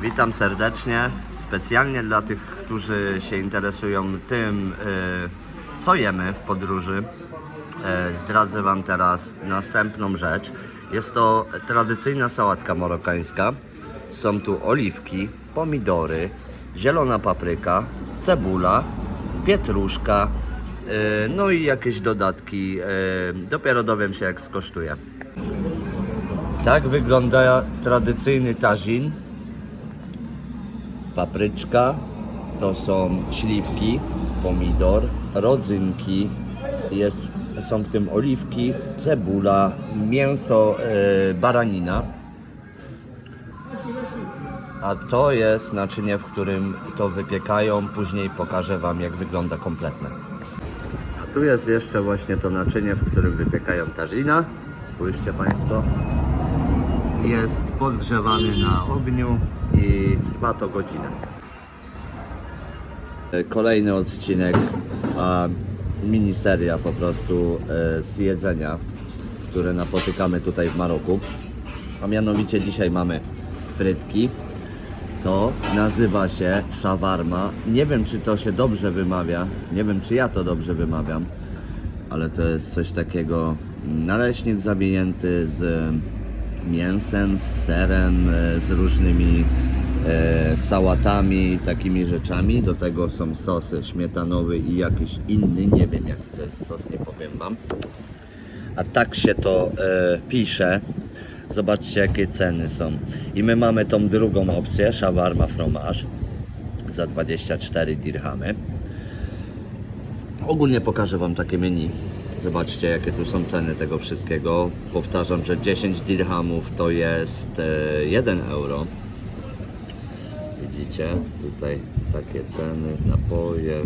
Witam serdecznie. Specjalnie dla tych, którzy się interesują tym, y, co jemy w podróży, y, zdradzę Wam teraz następną rzecz. Jest to tradycyjna sałatka marokańska. Są tu oliwki, pomidory, zielona papryka, cebula, pietruszka, y, no i jakieś dodatki. Dopiero dowiem się, jak skosztuję. Tak wygląda tradycyjny tazin. Papryczka, to są śliwki, pomidor, rodzynki, jest, są w tym oliwki, cebula, mięso e, baranina. A to jest naczynie, w którym to wypiekają. Później pokażę Wam, jak wygląda kompletne. A tu jest jeszcze właśnie to naczynie, w którym wypiekają tarzina. Spójrzcie Państwo. Jest podgrzewany na ogniu i trwa to godzinę. Kolejny odcinek, a miniseria po prostu e, z jedzenia, które napotykamy tutaj w Maroku. A mianowicie dzisiaj mamy frytki. To nazywa się shawarma. Nie wiem, czy to się dobrze wymawia. Nie wiem, czy ja to dobrze wymawiam. Ale to jest coś takiego naleśnik zawinięty z mięsem, z serem, e, z różnymi e, sałatami, takimi rzeczami. Do tego są sosy śmietanowy i jakiś inny. Nie wiem, jaki to jest sos, nie powiem Wam. A tak się to e, pisze. Zobaczcie jakie ceny są. I my mamy tą drugą opcję, shawarma fromage za 24 dirhamy. Ogólnie pokażę Wam takie menu. Zobaczcie jakie tu są ceny tego wszystkiego. Powtarzam, że 10 dirhamów to jest e, 1 euro. Widzicie, tutaj takie ceny, napoje.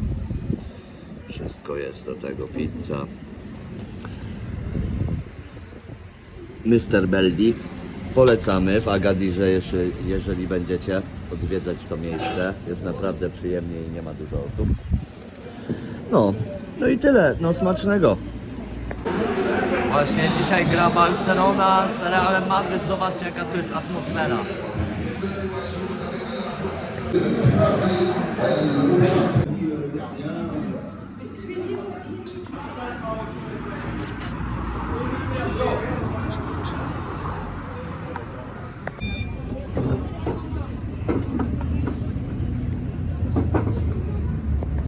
Wszystko jest do tego, pizza. Mr. Beldi. Polecamy w Agadirze, jeżeli będziecie odwiedzać to miejsce. Jest naprawdę przyjemnie i nie ma dużo osób. No, no i tyle. No smacznego. Właśnie dzisiaj gra Barcelona z Realem Madryt. Zobaczcie jaka to jest atmosfera.